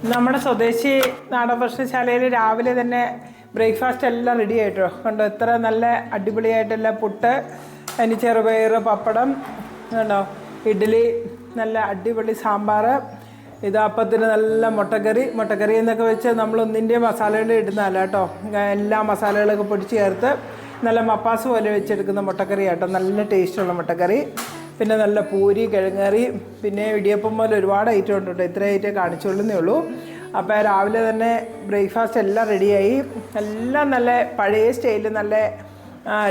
നമ്മുടെ സ്വദേശി നാടൻ ഭക്ഷണശാലയിൽ രാവിലെ തന്നെ ബ്രേക്ക്ഫാസ്റ്റ് എല്ലാം റെഡി ആയിട്ടോ? കണ്ടോ? ഇത്ര നല്ല അടിപൊളിയായിട്ടുള്ള പുട്ട് അതിന് ചെറുപയർ പപ്പടം കണ്ടോ? ഇഡ്ഡലി നല്ല അടിപൊളി സാമ്പാർ ഇത് അപ്പത്തിന് നല്ല മുട്ടക്കറി. മുട്ടക്കറി എന്നൊക്കെ വെച്ച് നമ്മൾ ഒന്നിന്റെ മസാലകൾ ഇടുന്നതല്ല കേട്ടോ. എല്ലാ മസാലകളൊക്കെ പൊടിച്ച് ചേർത്ത് നല്ല മപ്പാസ് പോലെ വെച്ചെടുക്കുന്ന മുട്ടക്കറി കേട്ടോ നല്ല ടേസ്റ്റുള്ള മുട്ടക്കറി. പിന്നെ നല്ല പൂരി കിഴങ്ങറി പിന്നെ ഇടിയപ്പം പോലെ ഒരുപാട് ഐറ്റം ഉണ്ട് കേട്ടോ. ഇത്ര ഐറ്റം കാണിച്ചോളുന്നേ ഉള്ളൂ. അപ്പോൾ രാവിലെ തന്നെ ബ്രേക്ക്ഫാസ്റ്റ് എല്ലാം റെഡിയായി എല്ലാം നല്ല പഴയ സ്റ്റൈലിൽ നല്ല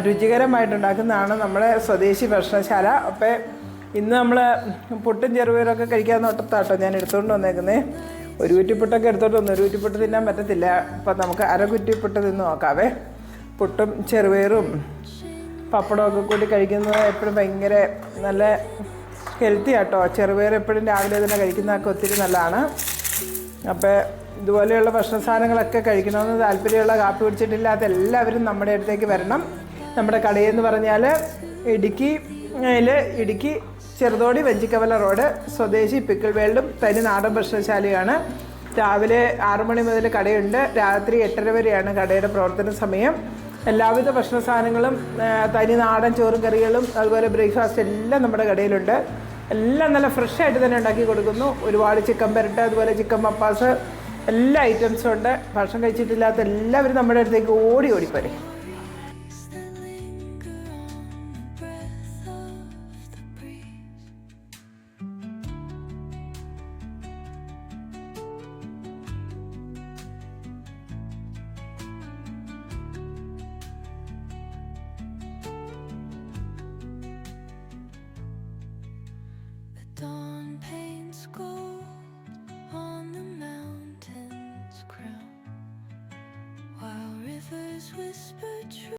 രുചികരമായിട്ടുണ്ടാക്കുന്നതാണ് നമ്മുടെ സ്വദേശി ഭക്ഷണശാല. അപ്പോൾ ഇന്ന് നമ്മൾ പുട്ടും ചെറുപയറൊക്കെ കഴിക്കാൻ നോട്ടത്താട്ടോ ഞാൻ എടുത്തുകൊണ്ട് വന്നേക്കുന്നത് ഒരു കുറ്റിപ്പുട്ടൊക്കെ എടുത്തോണ്ട് വന്നു. ഒരു കുറ്റിപ്പുട്ട് തിന്നാൻ പറ്റത്തില്ല. അപ്പം നമുക്ക് അര കുറ്റിപ്പുട്ട് തിന്ന് നോക്കാവേ. പുട്ടും ചെറുപയറും പപ്പടമൊക്കെ കൂട്ടി കഴിക്കുന്നത് എപ്പോഴും ഭയങ്കര നല്ല ഹെൽത്തി ആട്ടോ. ചെറുപയർ എപ്പോഴും രാവിലെ തന്നെ കഴിക്കുന്നതൊക്കെ ഒത്തിരി നല്ലതാണ്. അപ്പോൾ ഇതുപോലെയുള്ള ഭക്ഷണ സാധനങ്ങളൊക്കെ കഴിക്കണമെന്ന് താല്പര്യമുള്ള കാപ്പി കുടിച്ചിട്ടില്ലാത്ത എല്ലാവരും നമ്മുടെ അടുത്തേക്ക് വരണം. നമ്മുടെ കടയെന്ന് പറഞ്ഞാൽ ഇടുക്കി ഇടുക്കി ചെറുതോടി വഞ്ചിക്കവല റോഡ് സ്വദേശി പിക്കിൾ വേൾഡും തനി നാടൻ ഭക്ഷണശാലയാണ് രാവിലെ ആറു മണി മുതൽ കടയുണ്ട്. രാത്രി എട്ടര വരെയാണ് കടയുടെ പ്രവർത്തന സമയം. എല്ലാവിധ ഭക്ഷണ സാധനങ്ങളും തനി നാടൻ ചോറും കറികളും അതുപോലെ ബ്രേക്ക്ഫാസ്റ്റ് എല്ലാം നമ്മുടെ കടയിലുണ്ട്. എല്ലാം നല്ല ഫ്രഷ് ആയിട്ട് തന്നെ ഉണ്ടാക്കി കൊടുക്കുന്നു. ഒരുപാട് ചിക്കൻ പെരട്ട അതുപോലെ ചിക്കൻ മപ്പാസ് എല്ലാ ഐറ്റംസും ഉണ്ട്. ഭക്ഷണം കഴിച്ചിട്ടില്ലാത്ത എല്ലാവരും നമ്മുടെ അടുത്തേക്ക് ഓടി ഓടിപ്പോരെ. Rivers whisper truth.